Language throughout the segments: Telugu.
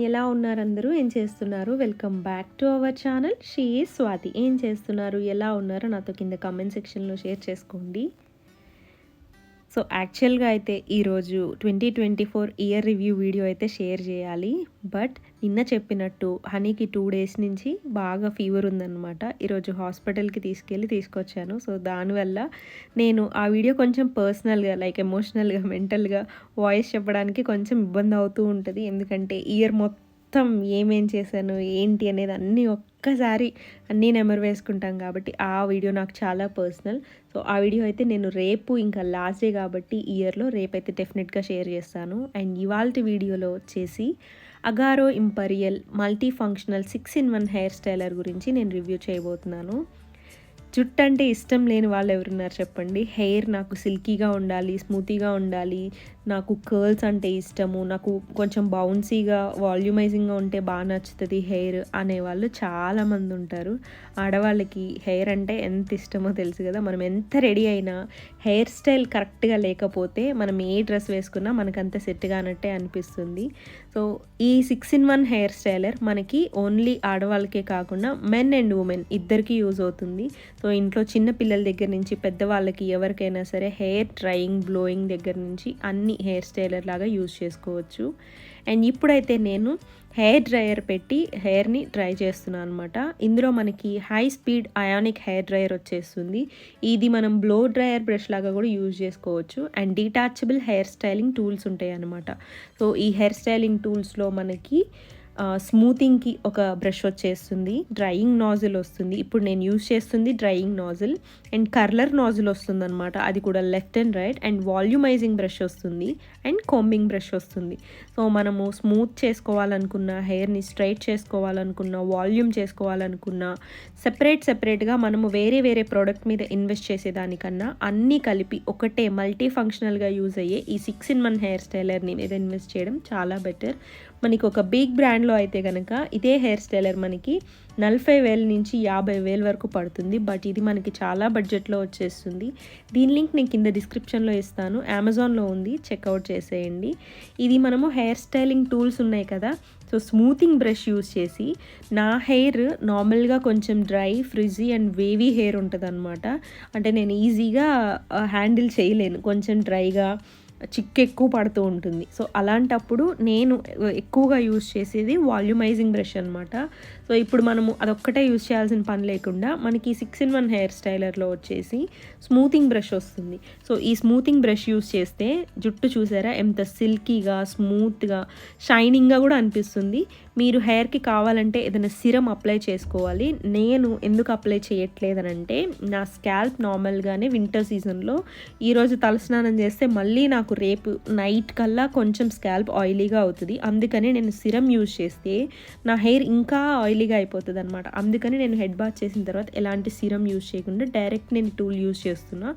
ఎలా ఉన్నారు అందరూ ఏం చేస్తున్నారు? Welcome back to our channel. She Swathi. ఏం చేస్తున్నారు? ఎలా ఉన్నారో? నాతో కింద కామెంట్ సెక్షన్లో షేర్ చేసుకోండి. సో యాక్చువల్గా అయితే ఈరోజు twenty twenty four year review video అయితే షేర్ చేయాలి. బట్ నిన్న చెప్పినట్టు హనీకి టూ డేస్ నుంచి బాగా ఫీవర్ ఉందన్నమాట. ఈరోజు హాస్పిటల్కి తీసుకెళ్ళి తీసుకొచ్చాను. సో దానివల్ల నేను ఆ వీడియో కొంచెం పర్సనల్గా లైక్ ఎమోషనల్గా మెంటల్గా వాయిస్ చెప్పడానికి కొంచెం ఇబ్బంది అవుతూ ఉంటుంది. ఎందుకంటే ఇయర్ మొత్తం మొత్తం ఏమేం చేశాను ఏంటి అనేది అన్నీ ఒక్కసారి అన్నీ నెమరు వేసుకుంటాం కాబట్టి ఆ వీడియో నాకు చాలా పర్సనల్. సో ఆ వీడియో అయితే నేను రేపు ఇంకా లాస్ట్ డే కాబట్టి ఇయర్లో రేపు అయితే డెఫినెట్గా షేర్ చేస్తాను. అండ్ ఇవాళ వీడియోలో వచ్చేసి Agaro imperial multi functional six in one hair styler గురించి నేను రివ్యూ చేయబోతున్నాను. జుట్టు అంటే ఇష్టం లేని వాళ్ళు ఎవరున్నారు చెప్పండి? హెయిర్ నాకు సిల్కీగా ఉండాలి స్మూతీగా ఉండాలి నాకు కర్ల్స్ అంటే ఇష్టము నాకు కొంచెం బౌన్సీగా వాల్యూమైజింగ్గా ఉంటే బాగా నచ్చుతుంది హెయిర్ అనేవాళ్ళు చాలామంది ఉంటారు. ఆడవాళ్ళకి హెయిర్ అంటే ఎంత ఇష్టమో తెలుసు కదా మనం ఎంత రెడీ అయినా హెయిర్ స్టైల్ కరెక్ట్గా లేకపోతే మనం ఏ డ్రెస్ వేసుకున్నా మనకు అంత సెట్ కానట్టే అనిపిస్తుంది. సో ఈ six in one hair styler మనకి ఓన్లీ ఆడవాళ్ళకే కాకుండా మెన్ అండ్ ఉమెన్ ఇద్దరికి యూజ్ అవుతుంది. సో ఇంట్లో చిన్న పిల్లల దగ్గర నుంచి పెద్దవాళ్ళకి ఎవరికైనా సరే హెయిర్ డ్రైయింగ్ బ్లోయింగ్ దగ్గర నుంచి అన్ని హెయిర్ స్టైలర్ లాగా యూజ్ చేసుకోవచ్చు. అండ్ ఇప్పుడైతే నేను హెయిర్ డ్రయర్ పెట్టి హెయిర్ని డ్రై చేస్తున్నాను అనమాట ఇందులో మనకి high speed ionic hair dryer వచ్చేస్తుంది. ఇది మనం బ్లో డ్రయర్ బ్రష్ లాగా కూడా యూజ్ చేసుకోవచ్చు. And detachable hair styling tools ఉంటాయి అనమాట సో ఈ హెయిర్ స్టైలింగ్ టూల్స్లో మనకి స్మూతింగ్కి ఒక బ్రష్ వచ్చేస్తుంది డ్రైయింగ్ నాజిల్ వస్తుంది. ఇప్పుడు నేను యూజ్ చేస్తుంది drying nozzle and curler nozzle వస్తుంది అనమాట అది కూడా left and right and volumizing brush వస్తుంది అండ్ కోంబింగ్ బ్రష్ వస్తుంది. సో మనము స్మూత్ చేసుకోవాలనుకున్న హెయిర్ని స్ట్రైట్ చేసుకోవాలనుకున్న వాల్యూమ్ చేసుకోవాలనుకున్న సెపరేట్ సెపరేట్గా మనము వేరే వేరే ప్రోడక్ట్ మీద ఇన్వెస్ట్ చేసేదానికన్నా అన్నీ కలిపి ఒకటే మల్టీ ఫంక్షనల్గా యూజ్ అయ్యే ఈ సిక్స్ ఇన్ వన్ హెయిర్ స్టైలర్ని మీద ఇన్వెస్ట్ చేయడం చాలా బెటర్ మనకి ఒక బిగ్ బ్రాండ్లో అయితే కనుక ఇదే హెయిర్ స్టైలర్ మనకి నలభై వేల నుంచి యాభై వేల వరకు పడుతుంది. బట్ ఇది మనకి చాలా బడ్జెట్లో వచ్చేస్తుంది. దీని లింక్ నేను కింద డిస్క్రిప్షన్లో ఇస్తాను. అమెజాన్లో ఉంది. చెక్అవుట్ చేసేయండి. ఇది మనము హెయిర్ స్టైలింగ్ టూల్స్ ఉన్నాయి కదా. సో స్మూతింగ్ బ్రష్ యూస్ చేసి నా హెయిర్ నార్మల్గా కొంచెం dry frizzy and wavy hair ఉంటుంది అంటే నేను ఈజీగా హ్యాండిల్ చేయలేను. కొంచెం డ్రైగా చిక్కు ఎక్కువ పడుతూ ఉంటుంది. సో అలాంటప్పుడు నేను ఎక్కువగా యూజ్ చేసేది వాల్యూమైజింగ్ బ్రష్ అనమాట సో ఇప్పుడు మనము అదొక్కటే యూజ్ చేయాల్సిన పని లేకుండా మనకి సిక్స్ ఇన్ వన్ హెయిర్ స్టైలర్లో వచ్చేసి స్మూతింగ్ బ్రష్ వస్తుంది. సో ఈ స్మూతింగ్ బ్రష్ యూజ్ చేస్తే జుట్టు చూసారా? ఎంత సిల్కీగా స్మూత్గా షైనింగ్గా కూడా అనిపిస్తుంది. మీరు హెయిర్కి కావాలంటే ఏదైనా సిరం అప్లై చేసుకోవాలి. నేను ఎందుకు అప్లై చేయట్లేదనంటే నా స్కాల్ప్ నార్మల్గానే వింటర్ సీజన్లో ఈరోజు తలస్నానం చేస్తే మళ్ళీ నాకు రేపు నైట్ కల్లా కొంచెం స్కాల్ప్ ఆయిలీగా అవుతుంది. అందుకని నేను సిరం యూజ్ చేస్తే నా హెయిర్ ఇంకా ఆయిలీగా అయిపోతుంది అనమాట అందుకని నేను హెడ్ బాత్ చేసిన తర్వాత ఎలాంటి సిరం యూజ్ చేయకుండా డైరెక్ట్ నేను టూల్ యూజ్ చేస్తున్నా.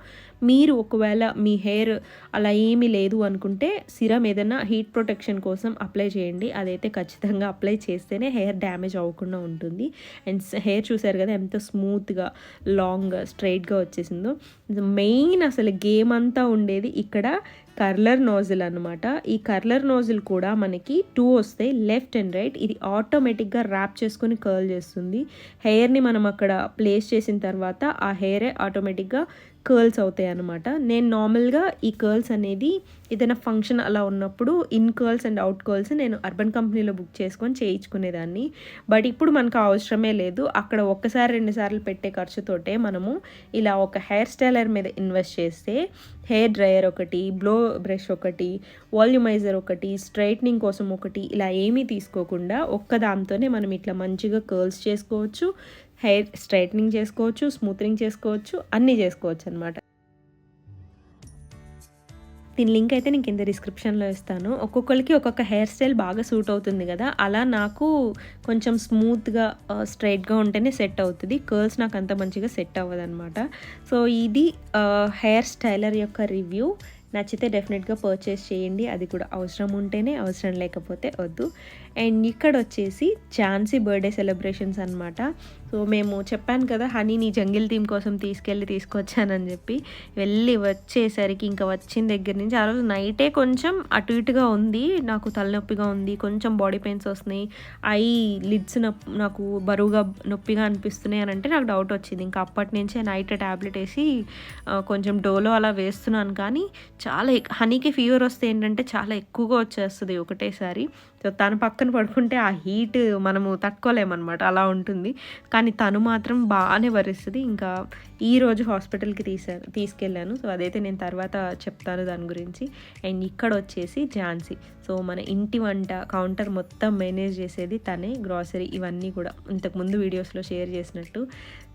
మీరు ఒకవేళ మీ హెయిర్ అలా ఏమీ లేదు అనుకుంటే సిరం ఏదైనా హీట్ ప్రొటెక్షన్ కోసం అప్లై చేయండి. అదైతే ఖచ్చితంగా అప్లై చేస్తేనే హెయిర్ డ్యామేజ్ అవ్వకుండా ఉంటుంది. అండ్ హెయిర్ చూసారు కదా ఎంత స్మూత్గా లాంగ్ స్ట్రైట్గా వచ్చేసిందో. మెయిన్ అసలు గేమ్ అంతా ఉండేది ఇక్కడ కర్లర్ నోజిల్ అనమాట ఈ కర్లర్ నోజిల్ కూడా మనకి టూ వస్తాయి లెఫ్ట్ అండ్ రైట్. ఇది ఆటోమేటిక్గా ర్యాప్ చేసుకొని కర్ల్ చేస్తుంది. హెయిర్ని మనం అక్కడ ప్లేస్ చేసిన తర్వాత ఆ హెయిరే ఆటోమేటిక్గా కర్ల్స్ అవుతాయి అనమాట నేను నార్మల్గా ఈ కర్ల్స్ అనేది ఏదైనా ఫంక్షన్ అలా ఉన్నప్పుడు in curls and out curls నేను అర్బన్ కంపెనీలో బుక్ చేసుకొని చేయించుకునేదాన్ని. బట్ ఇప్పుడు మనకు అవసరమే లేదు. అక్కడ ఒక్కసారి రెండుసార్లు పెట్టే ఖర్చుతోటే మనము ఇలా ఒక హెయిర్ స్టైలర్ మీద ఇన్వెస్ట్ చేస్తే హెయిర్ డ్రయర్ ఒకటి బ్లో బ్రష్ ఒకటి వాల్యూమైజర్ ఒకటి స్ట్రైట్నింగ్ కోసం ఒకటి ఇలా ఏమీ తీసుకోకుండా ఒక్క దాంతోనే మనం ఇట్లా మంచిగా కర్ల్స్ చేసుకోవచ్చు. హెయిర్ స్ట్రైట్నింగ్ చేసుకోవచ్చు స్మూత్నింగ్ చేసుకోవచ్చు అన్నీ చేసుకోవచ్చు అనమాట దీని లింక్ అయితే నేను కింద డిస్క్రిప్షన్లో ఇస్తాను. ఒక్కొక్కరికి ఒక్కొక్క హెయిర్ స్టైల్ బాగా సూట్ అవుతుంది కదా అలా నాకు కొంచెం స్మూత్గా స్ట్రైట్గా ఉంటేనే సెట్ అవుతుంది. కర్ల్స్ నాకు అంత మంచిగా సెట్ అవ్వదు అనమాట సో ఇది హెయిర్ స్టైలర్ యొక్క రివ్యూ. నచ్చితే డెఫినెట్గా పర్చేస్ చేయండి. అది కూడా అవసరం ఉంటేనే అవసరం లేకపోతే వద్దు. అండ్ ఇక్కడ వచ్చేసి ఝాన్సీ బర్త్డే సెలబ్రేషన్స్ అనమాట సో మేము చెప్పాను కదా హనీని జంగిల్ థీమ్ కోసం తీసుకెళ్ళి తీసుకొచ్చానని చెప్పి వెళ్ళి వచ్చేసరికి ఇంకా వచ్చిన దగ్గర నుంచి ఆ రోజు నైటే కొంచెం అటు ఇటుగా ఉంది నాకు తలనొప్పిగా ఉంది కొంచెం బాడీ పెయిన్స్ వస్తున్నాయి ఐ లిడ్స్ నాకు బరువుగా నొప్పిగా అనిపిస్తున్నాయి అని అంటే నాకు డౌట్ వచ్చింది. ఇంకా అప్పటి నుంచే నైట్ ట్యాబ్లెట్ వేసి కొంచెం డోలో అలా వేస్తున్నాను. కానీ చాలా హనీకి ఫీవర్ వస్తే ఏంటంటే చాలా ఎక్కువగా వచ్చేస్తుంది ఒకటేసారి. సో తను పక్కన పడుకుంటే ఆ హీట్ మనము తట్టుకోలేమన్నమాట. అలా ఉంటుంది. కానీ తను మాత్రం బాగానే భరిస్తుంది ఇంకా ఈ రోజు హాస్పిటల్కి తీసా తీసుకెళ్ళాను. సో అదైతే నేను తర్వాత చెప్తాను దాని గురించి. అండ్ ఇక్కడ వచ్చేసి ఝాన్సీ. సో మన ఇంటి వంట కౌంటర్ మొత్తం మేనేజ్ చేసేది తనే గ్రాసరీ ఇవన్నీ కూడా. ఇంతకుముందు వీడియోస్లో షేర్ చేసినట్టు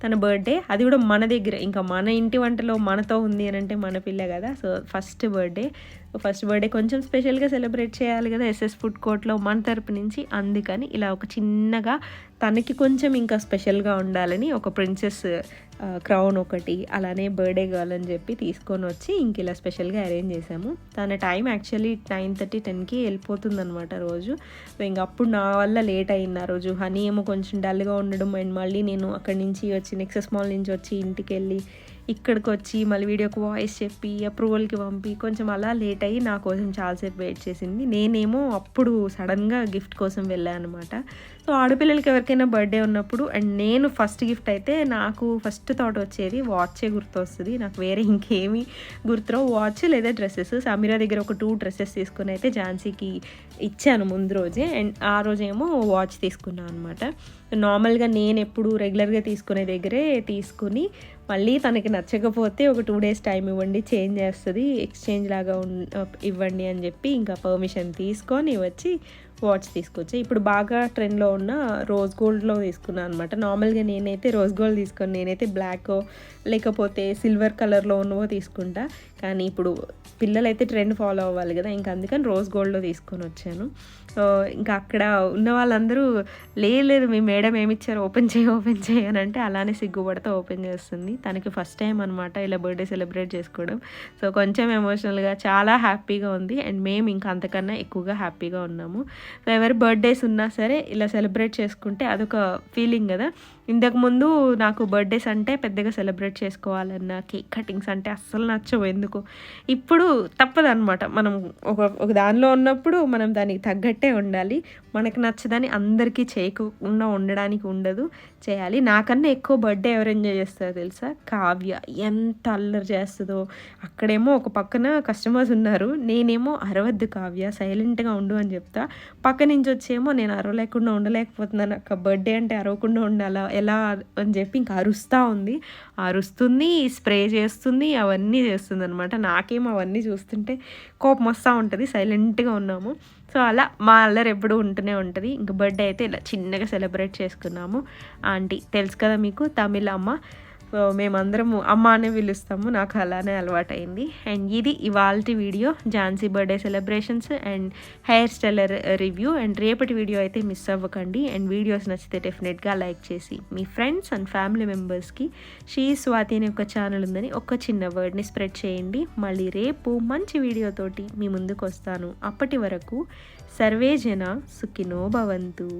తన బర్త్డే అది కూడా మన దగ్గర. ఇంకా మన ఇంటి వంటలో మనతో ఉంది అని అంటే మన పిల్ల కదా. So first birthday. First birthday కొంచెం స్పెషల్గా సెలబ్రేట్ చేయాలి కదా ఎస్ఎస్ ఫుడ్ కోర్ట్లో మన తరపు నుంచి. అందుకని ఇలా ఒక చిన్నగా తనకి కొంచెం ఇంకా స్పెషల్గా ఉండాలని ఒక ప్రిన్సెస్ క్రౌన్ ఒకటి అలానే బర్త్డే గర్ల్ అని చెప్పి తీసుకొని వచ్చి ఇంక ఇలా స్పెషల్గా అరేంజ్ చేసాము తన టైం యాక్చువల్లీ నైన్ థర్టీ టెన్కి వెళ్ళిపోతుంది అనమాట రోజు. సో ఇంక అప్పుడు నా వల్ల లేట్ అయింది ఆ రోజు. హనీ ఏమో కొంచెం డల్గా ఉండడం అండ్ మళ్ళీ నేను అక్కడి నుంచి వచ్చి నెక్సెస్ మాల్ నుంచి వచ్చి ఇంటికి వెళ్ళి ఇక్కడికి వచ్చి మళ్ళీ వీడియోకి వాయిస్ చెప్పి అప్రూవల్కి పంపి కొంచెం అలా లేట్ అయ్యి నా కోసం చాలాసేపు వెయిట్ చేసింది. నేనేమో అప్పుడు సడన్గా గిఫ్ట్ కోసం వెళ్ళాను అనమాట సో ఆడపిల్లలకి ఎవరికైనా బర్త్డే ఉన్నప్పుడు అండ్ నేను ఫస్ట్ గిఫ్ట్ అయితే నాకు ఫస్ట్ థాట్ వచ్చేది వాచే గుర్తొస్తుంది. నాకు వేరే ఇంకేమీ గుర్తురావు. వాచ్ లేదా డ్రెస్సెస్ సమీరా దగ్గర ఒక టూ డ్రెస్సెస్ తీసుకుని అయితే ఝాన్సీకి ఇచ్చాను ముందు రోజే అండ్ ఆ రోజేమో వాచ్ తీసుకున్నాను అనమాట నార్మల్గా నేను ఎప్పుడు రెగ్యులర్గా తీసుకునే దగ్గరే తీసుకుని మళ్ళీ తనకి నచ్చకపోతే ఒక టూ డేస్ టైం ఇవ్వండి చేంజ్ చేస్తుంది ఎక్స్చేంజ్ లాగా ఇవ్వండి అని చెప్పి ఇంకా పర్మిషన్ తీసుకొని వచ్చి వాచ్ తీసుకొచ్చా. ఇప్పుడు బాగా ట్రెండ్లో ఉన్న రోజ్ గోల్డ్లో తీసుకున్నాను అనమాట నార్మల్గా నేనైతే రోజ్ గోల్డ్ తీసుకొని నేనైతే బ్లాక్ లేకపోతే సిల్వర్ కలర్లో ఉన్నవో తీసుకుంటా. కానీ ఇప్పుడు పిల్లలైతే ట్రెండ్ ఫాలో అవ్వాలి కదా ఇంకా అందుకని రోజ్ గోల్డ్లో తీసుకొని వచ్చాను. ఇంకా అక్కడ ఉన్న వాళ్ళందరూ లేదు మీ మేడం ఏమిచ్చారు ఓపెన్ చేయి ఓపెన్ చేయి అని అంటే అలానే సిగ్గుపడితే ఓపెన్ చేస్తుంది. తనకి ఫస్ట్ టైం అనమాట ఇలా బర్త్డే సెలబ్రేట్ చేసుకోవడం. సో కొంచెం ఎమోషనల్గా చాలా హ్యాపీగా ఉంది. అండ్ మేము ఇంకా అంతకన్నా ఎక్కువగా హ్యాపీగా ఉన్నాము. సో ఎవరి బర్త్డేస్ ఉన్నా సరే ఇలా సెలబ్రేట్ చేసుకుంటే అదొక ఫీలింగ్ కదా. ఇంతకుముందు నాకు బర్త్డేస్ అంటే పెద్దగా సెలబ్రేట్ చేసుకోవాలన్న కేక్ కటింగ్స్ అంటే అస్సలు నచ్చవు. ఎందుకు ఇప్పుడు తప్పదన్నమాట. మనం ఒక ఒక దానిలో ఉన్నప్పుడు మనం దానికి తగ్గట్టే ఉండాలి. మనకు నచ్చదని అందరికీ చేయకుండా ఉండడానికి ఉండదు. చేయాలి. నాకన్నా ఎక్కువ బర్త్డే ఎవరు ఎంజాయ్ చేస్తారో తెలుసా? కావ్య. ఎంత అల్లరి చేస్తుందో. అక్కడేమో ఒక పక్కన కస్టమర్స్ ఉన్నారు. నేనేమో అరవద్దు కావ్య సైలెంట్గా ఉండు అని చెప్తా. పక్క నుంచి వచ్చేమో నేను అరవలేకుండా ఉండలేకపోతున్నాను. అక్క బర్త్డే అంటే అరవకుండా ఉండాలా? ఎలా? అని చెప్పి ఇంకా అరుస్తూ ఉంది. అరుస్తుంది స్ప్రే చేస్తుంది అవన్నీ చేస్తుంది అనమాట నాకేమో అవన్నీ చూస్తుంటే కోపం వస్తూ ఉంటుంది. సైలెంట్గా ఉన్నాము. సో అలా మా అల్లరి ఎప్పుడు ఉంటూనే ఉంటుంది. ఇంకా బర్త్డే అయితే ఇలా చిన్నగా సెలబ్రేట్ చేసుకున్నాము. ఆంటీ తెలుసు కదా మీకు తమిళ అమ్మ సో మేమందరము అమ్మ అనే పిలుస్తాము. నాకు అలానే అలవాటైంది. అండ్ ఇది ఇవాల్టి video. Jhansi birthday celebrations and hair styler review and రేపటి వీడియో అయితే మిస్ అవ్వకండి. అండ్ వీడియోస్ నచ్చితే డెఫినెట్గా లైక్ చేసి మీ ఫ్రెండ్స్ అండ్ ఫ్యామిలీ మెంబర్స్కి షీ స్వాతి అనే ఒక ఛానల్ ఉందని ఒక చిన్న వర్డ్ని స్ప్రెడ్ చేయండి. మళ్ళీ రేపు మంచి వీడియోతోటి మీ ముందుకు వస్తాను. అప్పటి వరకు సర్వే జన సుఖినో భవంతు.